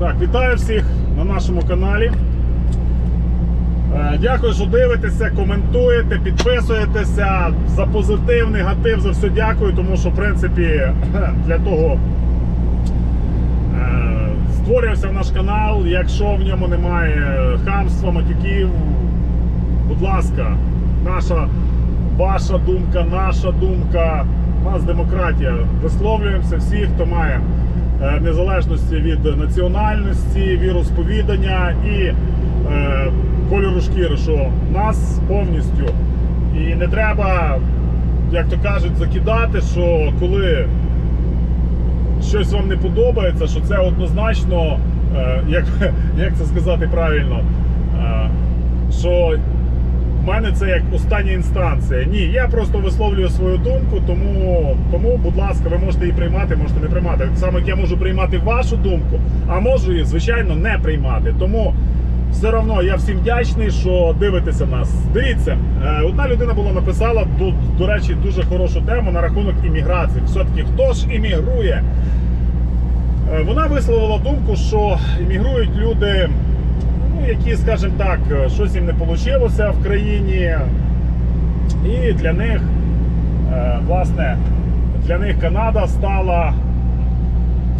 Так, вітаю всіх на нашому каналі. Е, Дякую, що дивитеся, коментуєте, підписуєтеся. За позитив, негатив, за все дякую, тому що, в принципі, для того е, створювався наш канал. Якщо в ньому немає хамства, матюків, будь ласка, наша, ваша думка, наша думка. У нас демократія. Висловлюємося всі, хто має незалежності від національності, віросповідання і е, кольору шкіри, що нас повністю. І не треба, як то кажуть, закидати, що коли щось вам не подобається, що це однозначно, е, як, як це сказати правильно, е, що мене це як остання інстанція. Ні, я просто висловлюю свою думку, тому, тому, будь ласка, ви можете її приймати, можете не приймати. Так само, як я можу приймати вашу думку, а можу її, звичайно, не приймати. Тому все одно я всім вдячний, що дивитеся нас. Дивіться, е, одна людина була написала до, до речі, дуже хорошу тему на рахунок імміграції. Все-таки хто ж іммігрує? Е, Вона висловила думку, що іммігрують люди, ну, які, скажімо так, е, щось їм не вийшло в країні. І для них, е, власне, для них Канада стала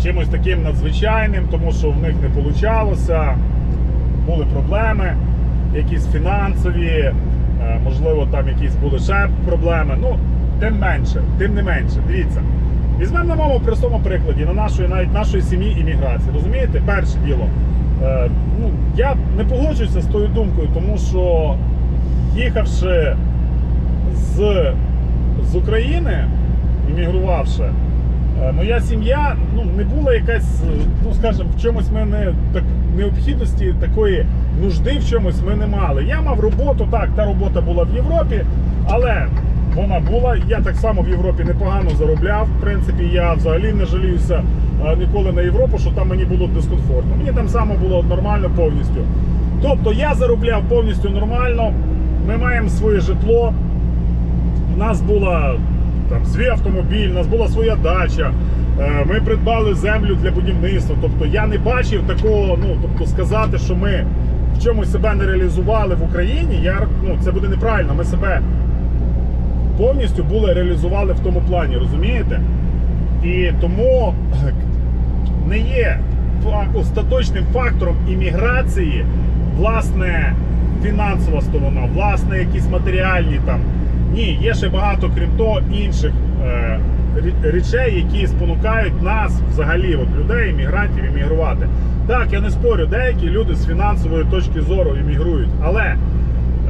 чимось таким надзвичайним, тому що в них не вийшло, були проблеми, якісь фінансові, е, можливо, там якісь були ще проблеми. Ну, тим менше, тим не менше. Дивіться. Візьмемо на моєму простому прикладі, на нашої, навіть нашої сім'ї імміграції. Розумієте, перше діло. Е, ну, я не погоджуюся з тою думкою, тому що їхавши з, з України, іммігрувавши, е, моя сім'я ну, не була якась, е, ну скажімо, в чомусь ми не так необхідності такої нужди в чомусь ми не мали. Я мав роботу, так, та робота була в Європі, але вона була. Я так само в Європі непогано заробляв. В принципі, я взагалі не жаліюся е, ніколи на Європу, що там мені було дискомфортно. Мені там само було нормально повністю. Тобто я заробляв повністю нормально. Ми маємо своє житло. У нас була там свій автомобіль, у нас була своя дача. Е, Ми придбали землю для будівництва. Тобто я не бачив такого, ну тобто сказати, що ми в чомусь себе не реалізували в Україні. Я ну це буде неправильно. Ми себе повністю були реалізували в тому плані, розумієте? І тому не є остаточним фактором імміграції, власне, фінансова сторона, власне, якісь матеріальні там. Ні, є ще багато, крім того, інших е, речей, які спонукають нас, взагалі, от людей, іммігрантів, іммігрувати. Так, я не спорю, деякі люди з фінансової точки зору іммігрують, але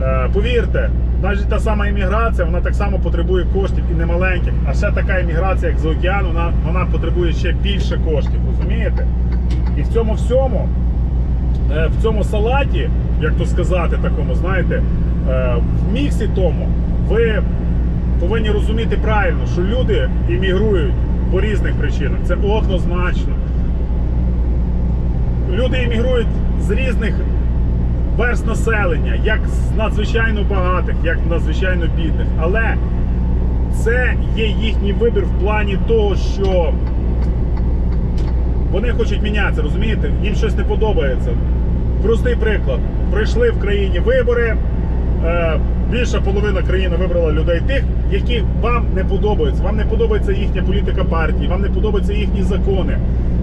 Е, Повірте, навіть та сама імміграція, вона так само потребує коштів і немаленьких. А ще така імміграція, як з океану, вона, вона потребує ще більше коштів, розумієте? І в цьому всьому, е, в цьому салаті, як то сказати, такому, знаєте, е, в міксі тому ви повинні розуміти правильно, що люди іммігрують по різних причинах. Це однозначно. Люди іммігрують з різних верст населення, як з надзвичайно багатих, як надзвичайно бідних. Але це є їхній вибір в плані того, що вони хочуть мінятися, розумієте? Їм щось не подобається. Простий приклад. Прийшли в країні вибори. е, Більша половина країни вибрала людей тих, які вам не подобаються. Вам не подобається їхня політика партії, вам не подобаються їхні закони.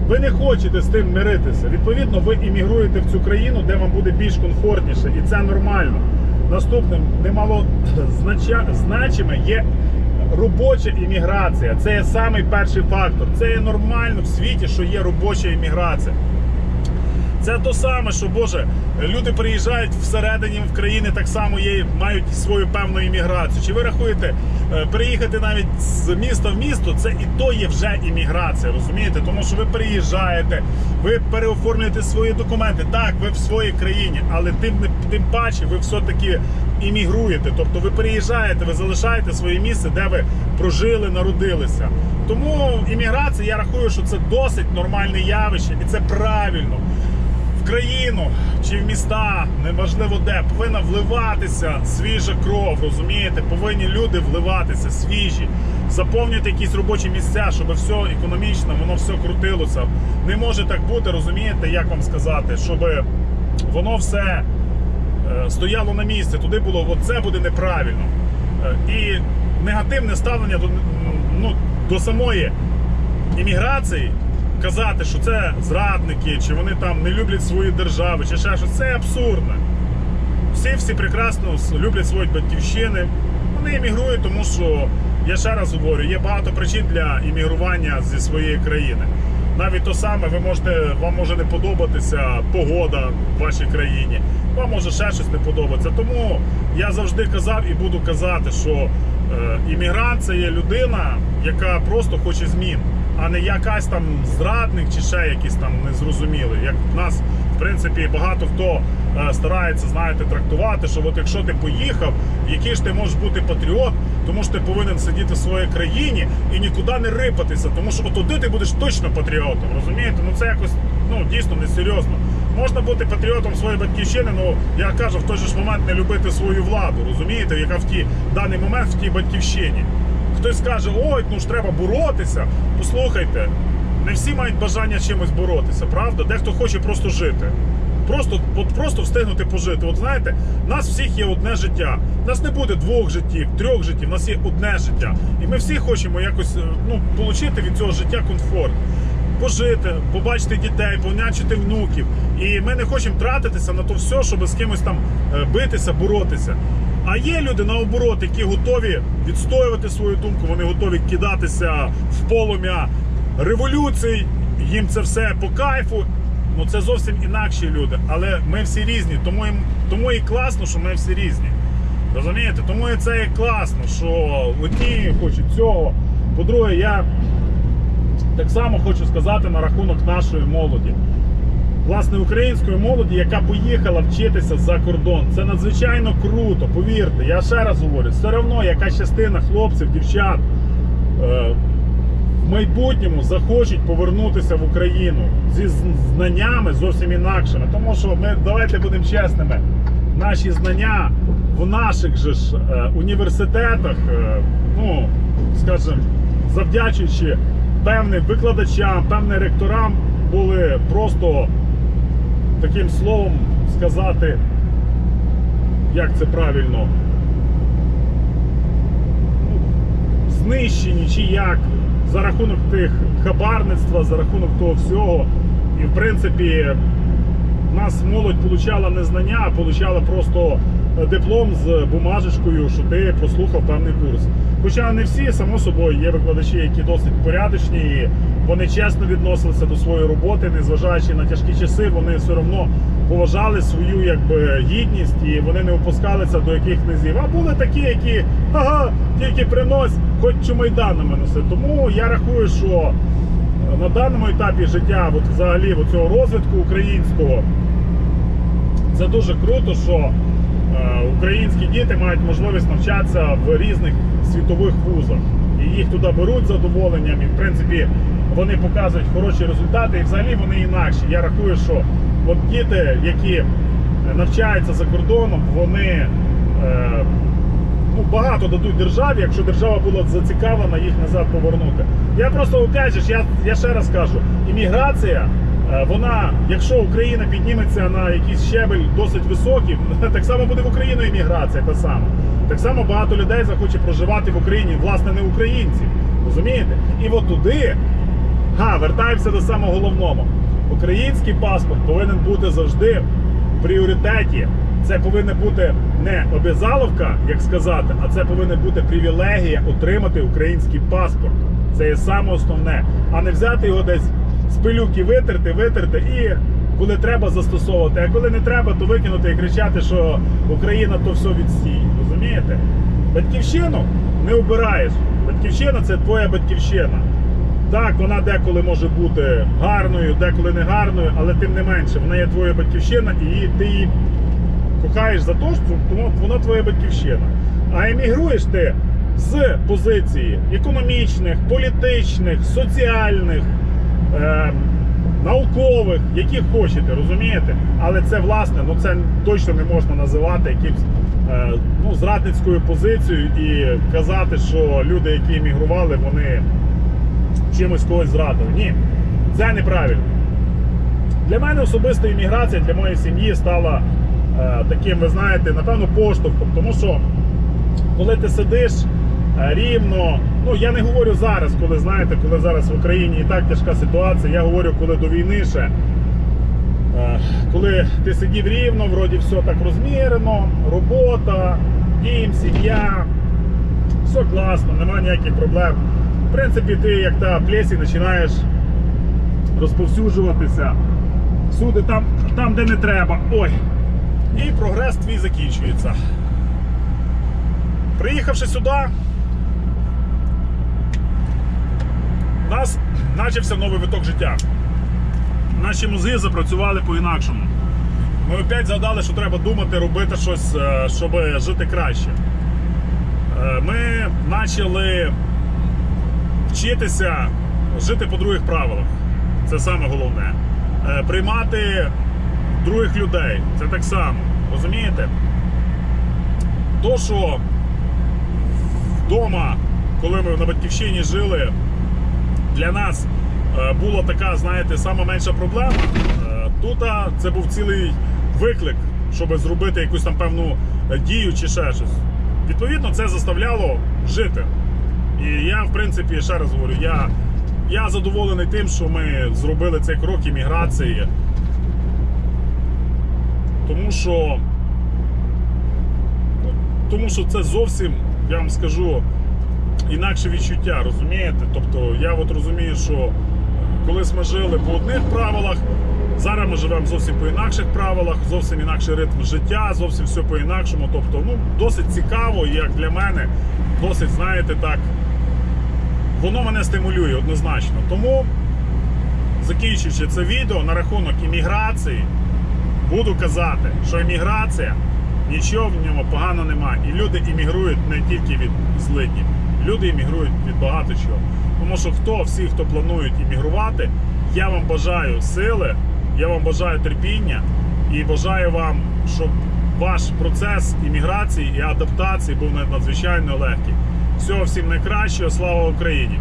Ви не хочете з тим миритися. Відповідно, ви іммігруєте в цю країну, де вам буде більш комфортніше, і це нормально. Наступним немало значиме є робоча імміграція. Це є самий перший фактор. Це є нормально в світі, що є робоча імміграція. Це то саме, що Боже, люди приїжджають всередині в країни, так само є, мають свою певну імміграцію. Чи ви рахуєте, е, переїхати навіть з міста в місто, це і то є вже імміграція, розумієте? Тому що ви приїжджаєте, ви переоформлюєте свої документи. Так, ви в своїй країні, але тим не тим паче ви все-таки іммігруєте. Тобто ви приїжджаєте, ви залишаєте своє місце, де ви прожили, народилися. Тому імміграція, я рахую, що це досить нормальне явище, і це правильно в країну чи в міста, неважливо де, повинна вливатися свіжа кров, розумієте? Повинні люди вливатися свіжі. заповнювати якісь робочі місця, щоб все економічно, воно все крутилося. Не може так бути, розумієте, як вам сказати, щоб воно все е, стояло на місці. Туди було, от це буде неправильно. Е, І негативне ставлення до, ну, до самої імміграції. Казати, що це зрадники, чи вони там не люблять свої держави, чи ще щось, це абсурдно. Всі всі прекрасно люблять свої батьківщини. Вони іммігрують, тому що я ще раз говорю, є багато причин для іммігрування зі своєї країни. Навіть то саме, ви можете, вам може не подобатися погода в вашій країні, вам може ще щось не подобатися. Тому я завжди казав і буду казати, що е, іммігрант це є людина, яка просто хоче змін, а не якась там зрадник чи ще якийсь там незрозумілий. Як в нас, в принципі, багато хто е, старається, знаєте, трактувати, що от якщо ти поїхав, який ж ти можеш бути патріот, тому що ти повинен сидіти в своїй країні і нікуди не рипатися, тому що отуди ти будеш точно патріотом. Розумієте? Ну це якось ну дійсно несерйозно. Можна бути патріотом своєї батьківщини, ну я кажу, в той же ж момент не любити свою владу, розумієте, яка в ті даний момент в тій батьківщині. Хтось скаже, ой, ну ж треба боротися. Послухайте, не всі мають бажання чимось боротися, правда? Дехто хоче просто жити. Просто, от просто встигнути пожити. От знаєте, в нас всіх є одне життя. У нас не буде двох життів, трьох життів, у нас є одне життя. І ми всі хочемо якось е, ну, отримати від цього життя комфорт. Пожити, побачити дітей, понячити внуків. І ми не хочемо тратитися на то все, щоб з кимось там е, битися, боротися. А є люди наоборот, які готові відстоювати свою думку, вони готові кидатися в полум'я революцій, їм це все по кайфу. Ну це зовсім інакші люди. Але ми всі різні, тому, їм, тому і класно, що ми всі різні. Розумієте? Тому і це і класно, що одні хочуть цього. По-друге, я так само хочу сказати на рахунок нашої молоді. Власне, української молоді, яка поїхала вчитися за кордон. Це надзвичайно круто, повірте. Я ще раз говорю, все одно якась частина хлопців, дівчат е, в майбутньому захочуть повернутися в Україну зі знаннями зовсім інакшими. Тому що ми давайте будемо чесними. Наші знання в наших же ж е, університетах, е, ну скажімо, завдячуючи певним викладачам, певним ректорам, були просто таким словом сказати, як це правильно, знищені чи як за рахунок тих хабарництва, за рахунок того всього. І в принципі нас молодь получала не знання, а получала просто диплом з бумажечкою, що ти прослухав певний курс. Хоча не всі, само собою, є викладачі, які досить порядочні, і вони чесно відносилися до своєї роботи, незважаючи на тяжкі часи, вони все одно поважали свою якби гідність і вони не опускалися до яких низів. А були такі, які ага, тільки принось, хоч чумайданами носи. Тому я рахую, що на даному етапі життя, от взагалі цього розвитку українського, це дуже круто, що українські діти мають можливість навчатися в різних світових вузах. І їх туди беруть з задоволенням, і в принципі вони показують хороші результати, і взагалі вони інакші. Я рахую, що от діти, які навчаються за кордоном, вони е, ну, багато дадуть державі, якщо держава була зацікавлена їх назад повернути. Я просто опять же, я, я ще раз кажу, імміграція, е, вона, якщо Україна підніметься на якийсь щебель досить високий, так само буде в Україну імміграція та сама. Так само багато людей захоче проживати в Україні, власне, не українці. Розумієте? І от туди, га, вертаємося до самого головного. Український паспорт повинен бути завжди в пріоритеті. Це повинна бути не обязаловка, як сказати, а це повинна бути привілегія отримати український паспорт. Це є саме основне, а не взяти його десь з пилюки витерти, витерти і коли треба застосовувати, а коли не треба, то викинути і кричати, що Україна то все відстій. Розумієте? Батьківщину не обираєш. Батьківщина це твоя батьківщина. Так, вона деколи може бути гарною, деколи не гарною, але тим не менше, вона є твоя батьківщина, і ти її кохаєш за те, що вона твоя батьківщина. А емігруєш ти з позиції економічних, політичних, соціальних, е, наукових, яких хочете, розумієте? Але це власне, ну це точно не можна називати якимсь е, ну, зрадницькою позицією і казати, що люди, які емігрували, вони чимось когось зрадили. Ні, це неправильно. Для мене особисто імміграція для моєї сім'ї стала е, таким, ви знаєте, напевно, поштовхом. Тому що коли ти сидиш е, рівно, ну я не говорю зараз, коли знаєте, коли зараз в Україні і так тяжка ситуація, я говорю, коли до війни ще. Е, Коли ти сидів рівно, вроді все так розмірено, робота, дім, сім'я, все класно, немає ніяких проблем. В принципі, ти як та плесінь починаєш розповсюджуватися всюди там, там, де не треба. Ой. І прогрес твій закінчується. Приїхавши сюди, у нас почався новий виток життя. Наші мозги запрацювали по-інакшому. Ми опять згадали, що треба думати, робити щось, е, щоб жити краще. Е, Ми почали вчитися жити по других правилах. Це саме головне. Е, Приймати других людей. Це так само. Розумієте? То, що вдома, коли ми на батьківщині жили, для нас е, була така, знаєте, сама менша проблема. Е, Тут це був цілий виклик, щоб зробити якусь там певну е, дію чи ще щось. Відповідно, це заставляло жити. І я, в принципі, ще раз говорю, я, я задоволений тим, що ми зробили цей крок імміграції. Тому що, тому що це зовсім, я вам скажу, інакше відчуття, розумієте? Тобто я от розумію, що колись ми жили по одних правилах, зараз ми живемо зовсім по інакших правилах, зовсім інакший ритм життя, зовсім все по-інакшому. Тобто, ну, досить цікаво, і як для мене, досить, знаєте, так, воно мене стимулює однозначно. Тому, закінчуючи це відео на рахунок імміграції, буду казати, що імміграція нічого в ньому погано немає. І люди іммігрують не тільки від злиднів, люди іммігрують від багато чого. Тому що хто, всі, хто планують іммігрувати, я вам бажаю сили, я вам бажаю терпіння і бажаю вам, щоб ваш процес імміграції і адаптації був надзвичайно легкий. Всього всім найкращого, слава Україні!